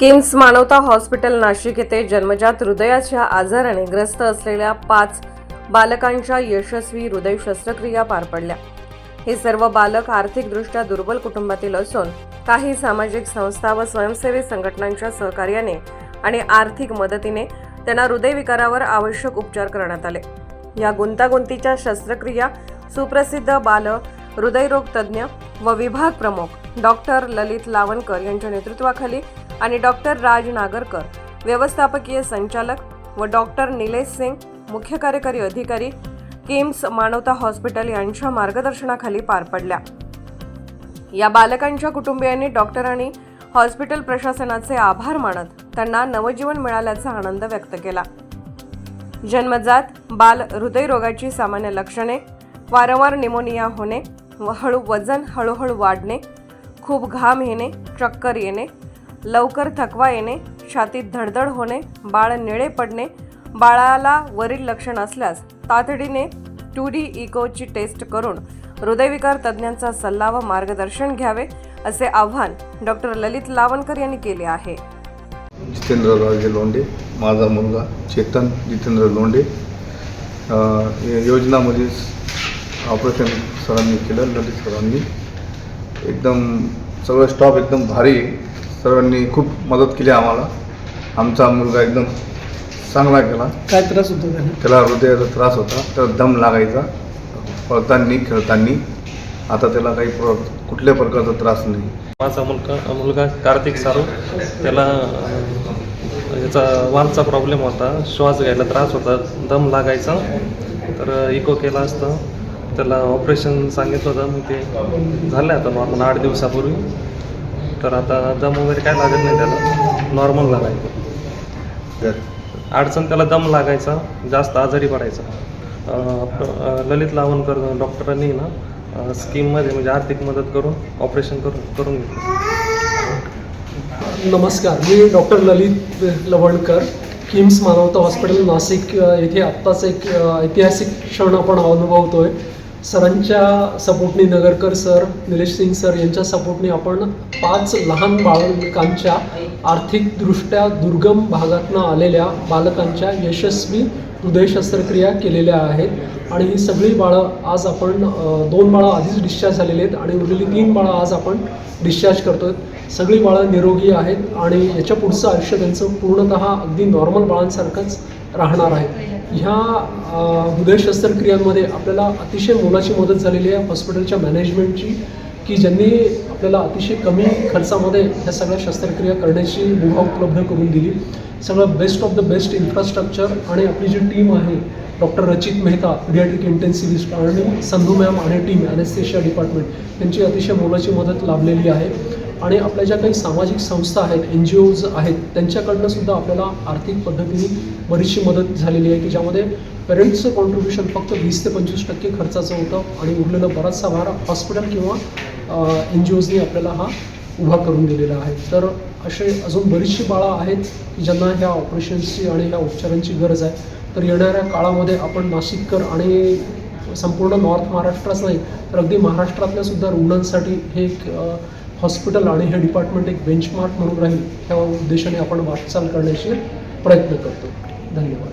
किम्स मानवता हॉस्पिटल नाशिक येथे जन्मजात हृदयाच्या आजाराने ग्रस्त असलेल्या पाच बालकांच्या यशस्वी हृदय शस्त्रक्रिया पार पडल्या. हे सर्व बालक आर्थिकदृष्ट्या दुर्बल कुटुंबातील असून काही सामाजिक संस्था व स्वयंसेवी संघटनांच्या सहकार्याने आणि आर्थिक मदतीने त्यांना हृदयविकारावर आवश्यक उपचार करण्यात आले. या गुंतागुंतीच्या शस्त्रक्रिया सुप्रसिद्ध बाल हृदयरोग तज्ज्ञ व विभाग प्रमुख डॉक्टर ललित लावणकर यांच्या नेतृत्वाखाली आणि डॉक्टर राज नागरकर व्यवस्थापकीय संचालक व डॉक्टर निलेश सिंग मुख्य कार्यकारी अधिकारी किम्स मानवता हॉस्पिटल यांच्या मार्गदर्शनाखाली पार पडल्या. या बालकांच्या कुटुंबियांनी डॉक्टर आणि हॉस्पिटल प्रशासनाचे आभार मानत त्यांना नवजीवन मिळाल्याचा आनंद व्यक्त केला. जन्मजात बाल हृदयरोगाची सामान्य लक्षणे वारंवार निमोनिया होणे व हळू वजन हळूहळू वाढणे खूप घाम येणे चक्कर येणे लवकर थकवा येणे छातीत धडधड होणे बाळ निळे पडणे बाळाला वरील लक्षण असल्यास तातडीने टू डी इकोची टेस्ट करून हृदयविकार तज्ज्ञांचा सल्ला व मार्गदर्शन घ्यावे असे आव्हान डॉक्टर ललित लावणकर यांनी केले आहे. जितेंद्रराजे लोंढे माझा मुलगा चेतन जितेंद्र लोंढे. या योजनामध्ये ऑपरेशन सरांनी केलं ललित सरांनी. एकदम सगळं स्टॉप एकदम भारी. सर्वांनी खूप मदत केली आम्हाला. आमचा मुलगा एकदम चांगला गेला काय त्रास होतो त्याला? त्याला हृदयाचा त्रास होता. त्याला दम लागायचा. पळताना खेळताना. आता त्याला काही प्र कुठल्या प्रकारचा त्रास नाही. माझा मुलगा मुलगा कार्तिक सारू. त्याला याचा वालचा प्रॉब्लेम होता. श्वास घ्यायला त्रास होता. दम लागायचा. तर इको केला असतं. त्याला ऑपरेशन सांगितलं होतं. मग ते झालं आता नॉर्मल आठ दिवसापूर्वी. तर आता दम वगैरे काय लागत नाही त्याला. नॉर्मल आहे अडचण त्याला दम लागायचा जास्त आजारी पडायचा. ललित लावणकर डॉक्टरांनी ना स्कीममध्ये म्हणजे आर्थिक मदत करून ऑपरेशन करून करून घेतलं. नमस्कार मी डॉक्टर ललित लवणकर किम्स मानवता हॉस्पिटल नाशिक येथे आत्ताच एक ऐतिहासिक क्षण आपण अनुभवतोय. सरांच्या सपोर्टने नगरकर सर निलेश सिंग सर यांच्या सपोर्टने आपण पाच लहान बालकांच्या आर्थिकदृष्ट्या दुर्गम भागातनं आलेल्या बालकांच्या यशस्वी हृदय शस्त्रक्रिया केलेल्या आहेत. आणि ही सगळी बाळं आज आपण दोन बाळं आधीच डिस्चार्ज झालेली आहेत आणि उरलेली तीन बाळं आज आपण डिस्चार्ज करतो सगळी बाळं निरोगी आहेत आणि याच्या पुढचं आयुष्य त्यांचं पूर्णतः अगदी नॉर्मल बाळांसारखंच राहणार आहे ह्या हृदय शस्त्रक्रियांमध्ये आपल्याला अतिशय मोलाची मदत झालेली आहे. हॉस्पिटलच्या मॅनेजमेंटची की ज्यांनी आपल्याला अतिशय कमी खर्चामध्ये ह्या सगळ्या शस्त्रक्रिया करण्याची मुभा उपलब्ध करून दिली. सगळं best of the best infrastructure आणि आपली जी टीम आहे डॉक्टर रचित मेहता पिडियाट्रिक इंटेन्सिव्हिस्ट आणि संधू मॅम आणि टीम ॲनेस्थेशिया डिपार्टमेंट यांची अतिशय मोलाची मदत लाभलेली आहे. आणि आपल्या ज्या काही सामाजिक संस्था आहेत एन जी ओज आहेत त्यांच्याकडनं सुद्धा आपल्याला आर्थिक पद्धतीने बरीचशी मदत झालेली आहे की ज्यामध्ये पेरेंट्सचं कॉन्ट्रीब्युशन फक्त वीस ते पंचवीस टक्के खर्चाचं होतं आणि उरलेला बराचसा भार हॉस्पिटल किंवा एन जी ओजनी आपल्याला हा उभा करून दिलेला आहे. तर असे अजून बरीचशी बाळं आहेत की ज्यांना ह्या ऑपरेशन्सची आणि ह्या उपचारांची गरज आहे. तर येणाऱ्या काळामध्ये आपण नाशिककर आणि संपूर्ण नॉर्थ महाराष्ट्रच नाही तर अगदी महाराष्ट्रातल्या सुद्धा रुग्णांसाठी हे एक हॉस्पिटल आणि हे डिपार्टमेंट एक बेंचमार्क म्हणून राहील ह्या उद्देशाने आपण वाटचाल करण्याची प्रयत्न करतो. धन्यवाद.